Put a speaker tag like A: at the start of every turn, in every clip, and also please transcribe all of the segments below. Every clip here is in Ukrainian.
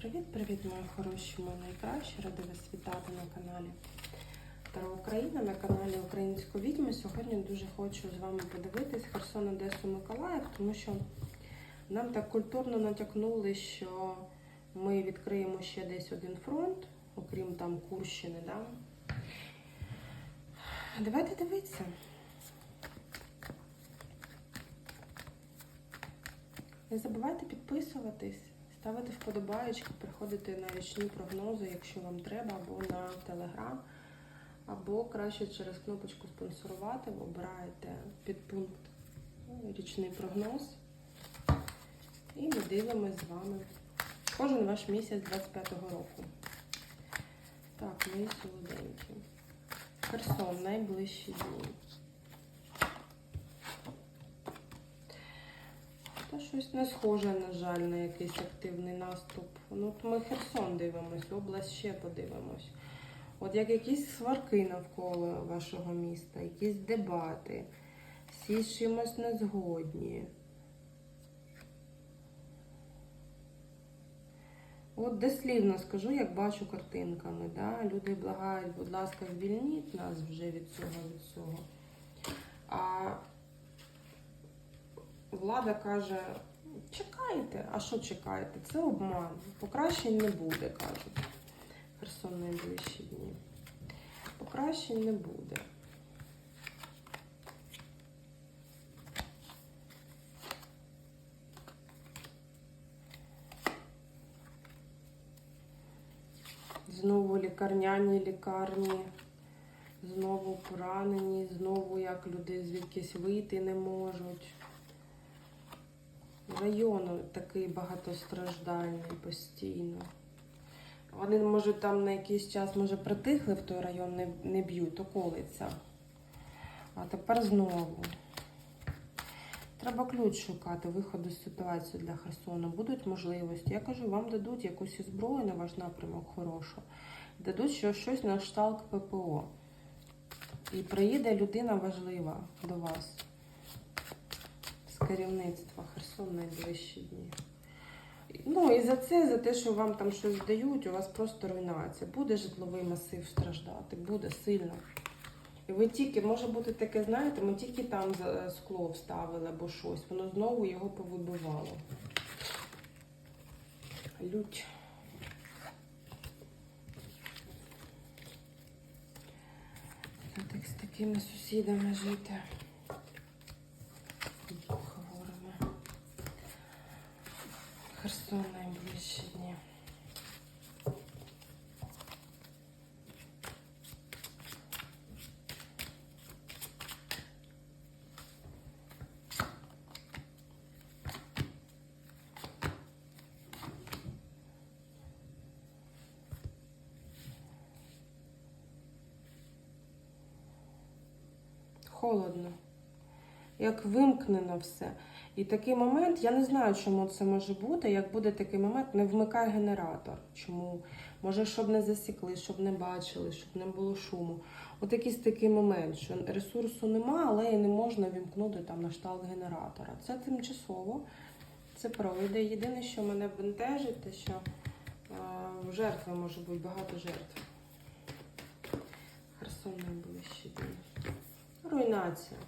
A: Привіт-привіт, мої хороші, мої найкращі. Ради вас вітати на каналі Таро Україна, на каналі Української відьми. Сьогодні дуже хочу з вами подивитись Херсон, Одесу, Миколаїв, тому що нам так культурно натякнули, що ми відкриємо ще десь один фронт, окрім там Курщини. Да? Давайте дивитися. Не забувайте підписуватись, ставити вподобаєчки, приходити на річні прогнози, якщо вам треба, або на телеграм, або краще через кнопочку спонсорувати, обираєте підпункт ну, річний прогноз. І ми дивимося з вами кожен ваш місяць 25-го року. Так, мої солоденькі. Херсон, найближчі дні. Щось не схоже, на жаль, на якийсь активний наступ. Ну, от ми Херсон дивимось, область ще подивимось. От як якісь сварки навколо вашого міста, якісь дебати, всі з чимось не згодні. От дослівно скажу, як бачу картинками. Да? Люди благають, будь ласка, звільніть нас вже від цього, від цього. А влада каже, чекайте, а що чекаєте? Це обман. Покращень не буде, кажуть. Херсон найближчі дні. Покращень не буде. Знову лікарняні лікарні, знову поранені, знову як люди звідкись вийти не можуть. Район такий багатостраждальний постійно. Вони, може, там на якийсь час, може, притихли в той район, не, не б'ють, околиця. А тепер знову. Треба ключ шукати, виходу з ситуації для Херсону. Будуть можливості. Я кажу, вам дадуть якусь зброю на ваш напрямок хорошу. Дадуть що- щось на кшталт ППО. І приїде людина важлива до вас з керівництва Херсон найближчі дні. Ну і за це, за те, що вам там щось дають, у вас просто руйнація. Буде житловий масив страждати, буде сильно. І ви тільки, може бути таке, знаєте, ми тільки там скло вставили або щось, воно знову його повибивало. Лють. Так з такими сусідами жити. Херсон найближчі дні. Холодно. Як вимкнено все. І такий момент, я не знаю, чому це може бути. Як буде такий момент, не вмикай генератор. Чому? Може, щоб не засікли, щоб не бачили, щоб не було шуму. От якийсь такий момент, що ресурсу нема, але і не можна вімкнути там на штат генератора. Це тимчасово, це пройде. Єдине, що мене бентежить, те, що е, жертви може бути багато жертв. Херсон найближчі дні. Руйнація.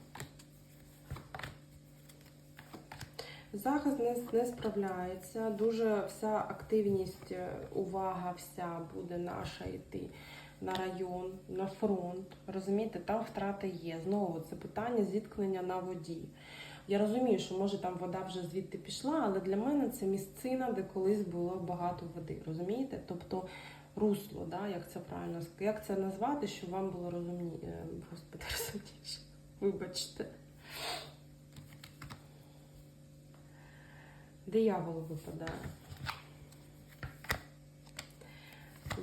A: Захист не, не справляється. Дуже вся активність, е, увага вся буде наша йти на район, на фронт. Розумієте, там втрати є. Знову це питання зіткнення на воді. Я розумію, що може там вода вже звідти пішла, але для мене це місцина, де колись було багато води. Розумієте? Тобто русло, да? як це правильно як це назвати, щоб вам було розумні... е, Господи, розумніше. Вибачте. Диявол випадає.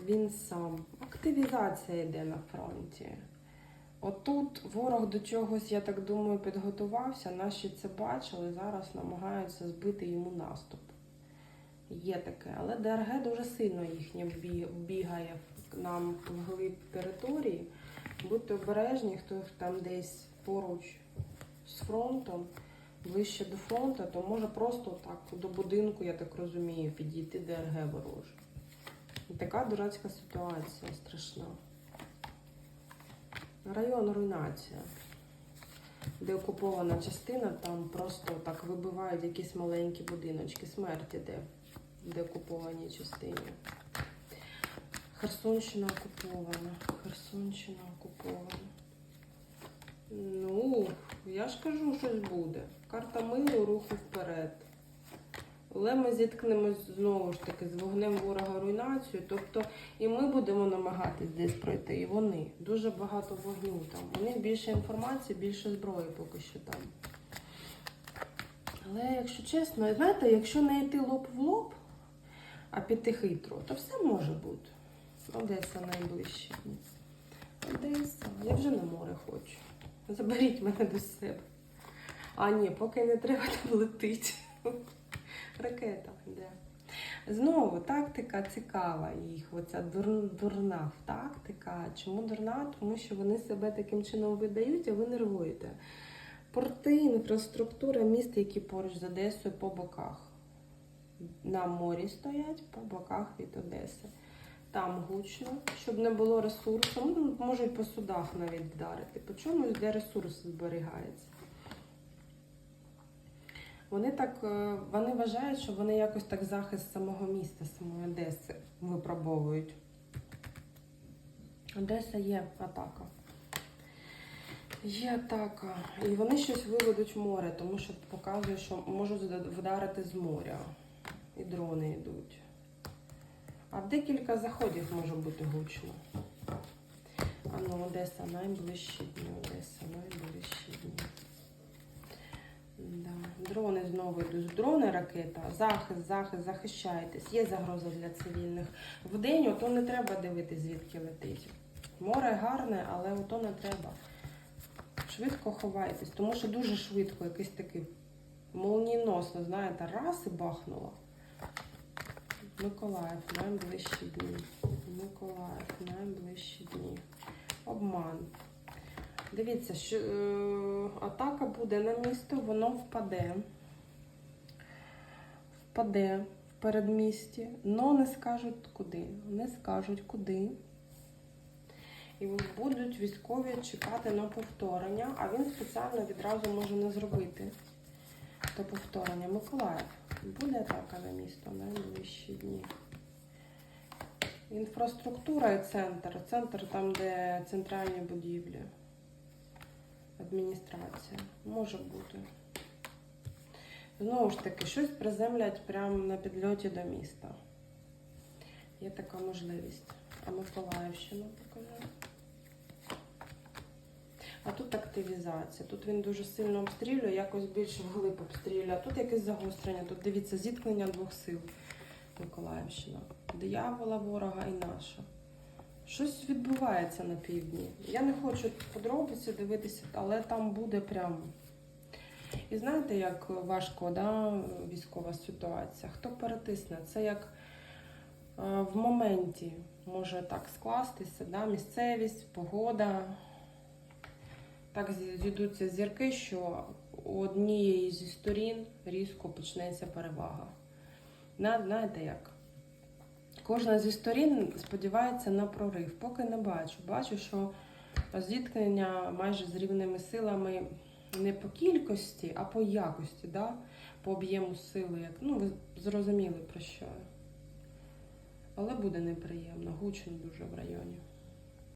A: Він сам. Активізація йде на фронті. Отут ворог до чогось, я так думаю, підготувався. Наші це бачили, зараз намагаються збити йому наступ. Є таке, але ДРГ дуже сильно їхнє бігає нам вглиб території. Будьте обережні, хто там десь поруч з фронтом. Ближче до фронту, то може просто так до будинку, я так розумію, підійти ДРГ вороже. Така дурацька ситуація страшна. Район руйнація. Де окупована частина, там просто так вибивають якісь маленькі будиночки. Смерть іде, де окуповані частині. Херсонщина окупована. Херсонщина окупована. Ну, я ж кажу, щось буде. Карта миру, руху вперед. Але ми зіткнемось знову ж таки з вогнем ворога руйнацію. Тобто і ми будемо намагатись десь пройти, і вони. Дуже багато вогню там. У них більше інформації, більше зброї поки що там. Але якщо чесно, знаєте, якщо не йти лоб в лоб, а піти хитро, то все може бути. Одеса найближче. Одеса. Я вже на море хочу. Заберіть мене до себе. А ні, поки не треба там летить. Ракета йде. Знову тактика цікава їх. Оця дур, дурна тактика. Чому дурна? Тому що вони себе таким чином видають, а ви нервуєте. Порти, інфраструктура міст, які поруч з Одесою по боках. На морі стоять по боках від Одеси. Там гучно, щоб не було ресурсу. Ну, можуть по судах навіть вдарити. По чомусь, де ресурс зберігається. Вони так е, вони вважають, що вони якось так захист самого міста, самої Одеси випробовують. Одеса є атака. Є атака. І вони щось виведуть в море, тому що показує, що можуть вдарити з моря. І дрони йдуть. А декілька заходів може бути гучно. А ну, Одеса найближчі дні. Одеса найближчі дні. Да. Дрони знову йдуть. Дрони, ракета, захист, захист, захищайтесь. Є загроза для цивільних. Вдень ото не треба дивитися, звідки летить. Море гарне, але ото не треба. Швидко ховайтесь, тому що дуже швидко якийсь такий молніносно, знаєте, раз і бахнуло. Миколаїв, найближчі дні. Миколаїв, найближчі дні. Обман. Дивіться, що е, атака буде на місто, воно впаде. Впаде в передмісті, але не скажуть куди. Не скажуть куди. І будуть військові чекати на повторення, а він спеціально відразу може не зробити то повторення. Миколаїв. Буде атака на місто на найближчі дні. Інфраструктура і центр. Центр там, де центральні будівлі. Адміністрація. Може бути. Знову ж таки, щось приземлять прямо на підльоті до міста. Є така можливість. А Миколаївщину покажу. А тут активізація. Тут він дуже сильно обстрілює, якось більше вглиб обстрілює. А тут якесь загострення. Тут дивіться, зіткнення двох сил. Миколаївщина. Диявола, ворога і наша. Щось відбувається на півдні. Я не хочу подробиці дивитися, але там буде прямо. І знаєте, як важко да, військова ситуація? Хто перетисне? Це як е, в моменті може так скластися, да? місцевість, погода. Так зійдуться зірки, що у однієї зі сторін різко почнеться перевага. Знаєте як? Кожна зі сторін сподівається на прорив. Поки не бачу. Бачу, що зіткнення майже з рівними силами не по кількості, а по якості, да? по об'єму сили. Ну, ви зрозуміли про що. Але буде неприємно, гучно дуже в районі.